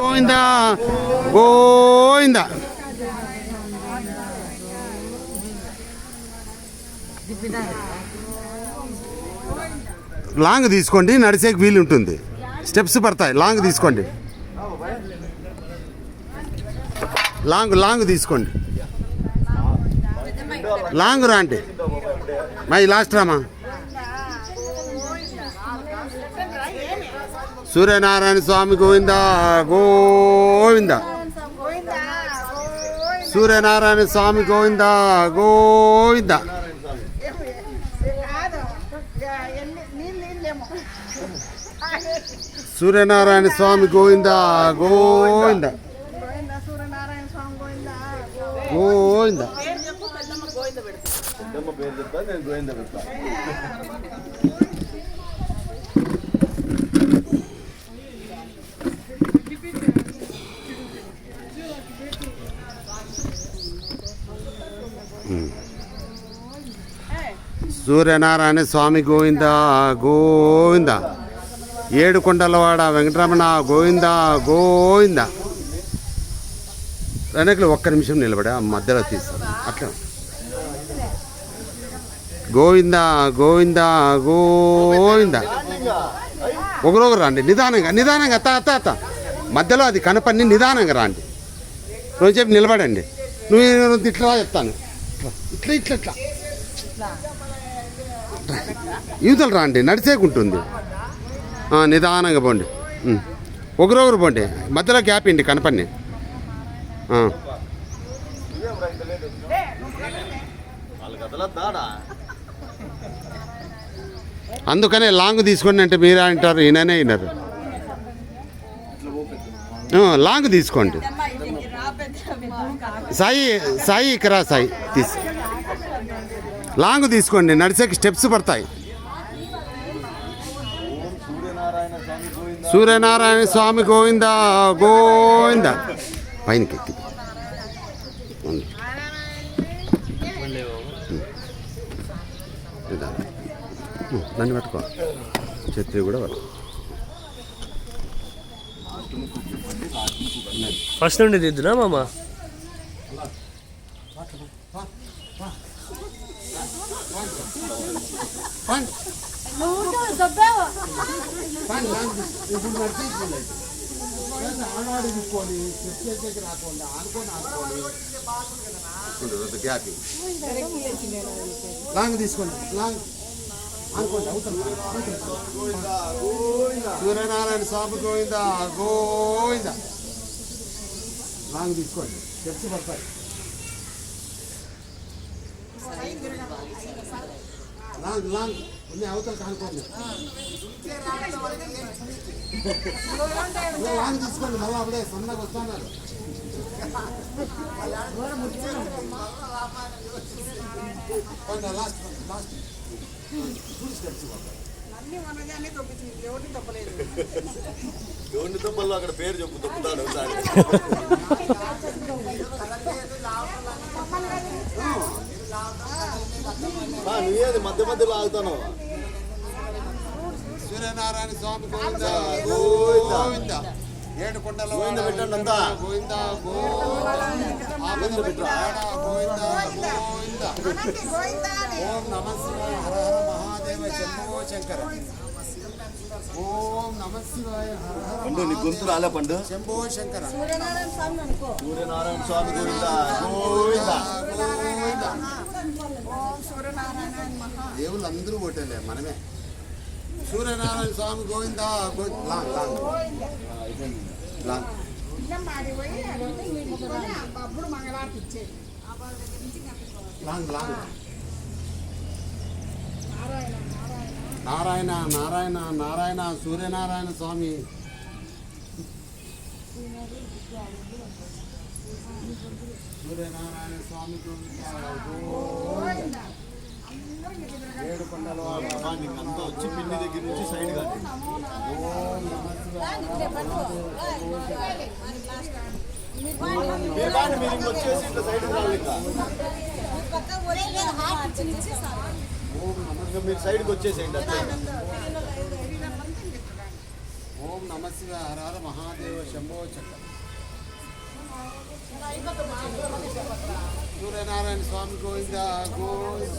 Govinda Govinda. Long తీసుకోండి నడిచేకి వీలు ఉంటుంది. స్టెప్స్ పడతాయి లాంగ్ తీసుకోండి. లాంగ్ లాంగ్ తీసుకోండి. లాంగ్ రా అంటే మై లాస్ట్ రామా. సూర్యనారాయణ స్వామి గోవింద గోవింద. సూర్యనారాయణ స్వామి గోవింద గోవింద. సూర్యనారాయణ స్వామి గోవింద గోవింద. గోవింద. గోవింద గోవింద పెద్దమ్మ పేరు చెప్తా నేను గోవింద పెడతా సూర్యనారాయణ స్వామి గోవింద గోవింద. ఏడు కొండలవాడ వెంకటరమణ గోవింద గోవింద. వెనకలు ఒక్క నిమిషం నిలబడే ఆ మధ్యలో తీస్తాను అట్లా. గోవింద గోవింద గోవింద. ఒకరొకరు రండి నిదానంగా నిదానంగా అత్త అత్త అత్త మధ్యలో అది కనపడి నిదానంగా రండి. రోజు చెప్పి నిలబడండి. నువ్వు ఇట్లా చెప్తాను. ఇట్లా ఇట్లా ఇట్లా ఇట్లా. యూతలు రాండి నడిచేకుంటుంది. నిదానంగా పోండి. ఒకరొకరు పోండి. మధ్యలో గ్యాప్ ఇండి కనపని అందుకనే లాంగ్ తీసుకోండి అంటే మీరే అంటారు ఈయననే వినరు లాంగ్ తీసుకోండి. సాయి సాయి ఇక్కడ సాయి తీసు లాంగ్ తీసుకోండి నడిచేకి స్టెప్స్ పడతాయి సూర్యనారాయణ స్వామి గోవింద సూర్యనారాయణ స్వామి గోవింద గోవింద. పైనకి ఎక్కి దాన్ని పట్టుకో. ఛత్రి కూడా పట్టుకో. ఫస్ట్ నుండి దిద్దునా మామ? లాంగ్ తీసుకోండి లాంగ్ అనుకోండి అవుతాం సూర్యనారాయణ స్వామి గోవిందా గోవింద లాంగ్ తీసుకోండి స్టెప్స్ పడతాయి లాంగ్ లాంగ్ ఉంది అవతల కానుకోండి. లాంగ్ తీసుకోండి మళ్ళీ అప్పుడే సన్నగా వస్తున్నారు. లాస్ట్ లాస్ట్ అన్ని మనదే అన్ని తొప్పించింది ఎవరిని దెబ్బల్లో అక్కడ పేరు చెప్పు తప్పుతాడు ఒకసారి. ఆ, నువ్వేది మధ్య మధ్యలో ఆగుతాను? సూర్యనారాయణ స్వామి గోవింద. గోవింద. గోవింద. ఏడు కొండల గోవింద పెట్టండి. గోవింద. గోవింద. గోవింద గోవింద. గోవింద. ఓం నమ శివాయ హర హర మహాదేవ శంభో శంకర. ఓం నమ శివాయ హర హర పండు నీ గొంతు రాలే పండు. శంభో శంకర. సూర్యనారాయణ స్వామి గోవింద. గోవింద. గోవింద. ఓం సూర్యనారాయణ మహా. దేవుళ్ళు అందరూ ఓటేలే మనమే. Suryanarayana Swamy Govinda? Long long long long long. Narayana Narayana Narayana Suryanarayana Swamy. Suryanarayana Swamy Govinda. అంతా వచ్చి పిల్లి దగ్గర నుంచి సైడ్ కాదు మీరు సైడ్ కాదు మీరు సైడ్కి వచ్చేసేయండి ఓం నమస్తే హరార మహాదేవ శంభో చక్ర. సూర్యనారాయణ స్వామి గోవింద గోవింద.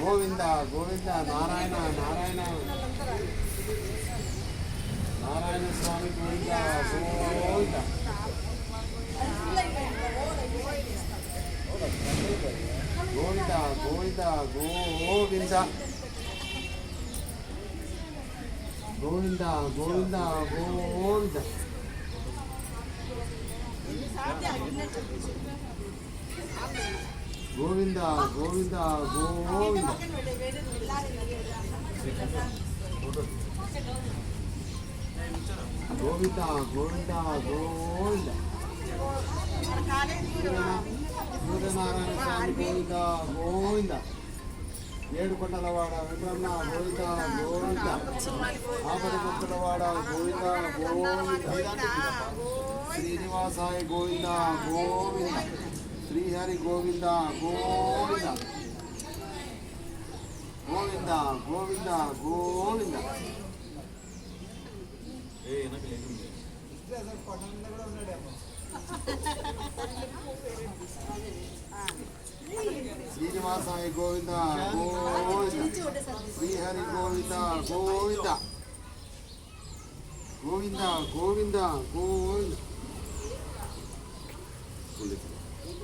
గోవింద గోవింద నారాయణ నారాయణ. నారాయణ స్వామి గోవింద గోవింద. గోవింద గోవింద గోవింద. గోవింద గోవింద గోవింద. గోవింద గోవింద గోవింద. గోవింద గోవింద గోవింద. సూర్యనారాయణ స్వామి గోవింద గోవింద. ఏడు కొండలవాడ వెంకన్న గోవింద గోవింద. ఆపడి భక్తులవాడ గోవింద గోవింద. శ్రీనివాసాయ గోవింద గోవింద. ಶ್ರೀಹರಿ ಗೋವಿಂದ ಗೋವಿಂದ ಗೋವಿಂದ ಗೋವಿಂದ ಗೋವಿಂದ శ్రీనివాసాయ గోవింద గోవింద శ్రీహరి గోవింద గోవింద గోవింద గోవింద గోవింద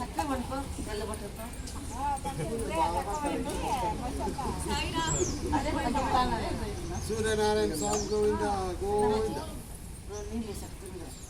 పాడతాను దేవుని పాట సూర్యనారాయణ స్వామి గోవింద గోవింద. నీళ్ళు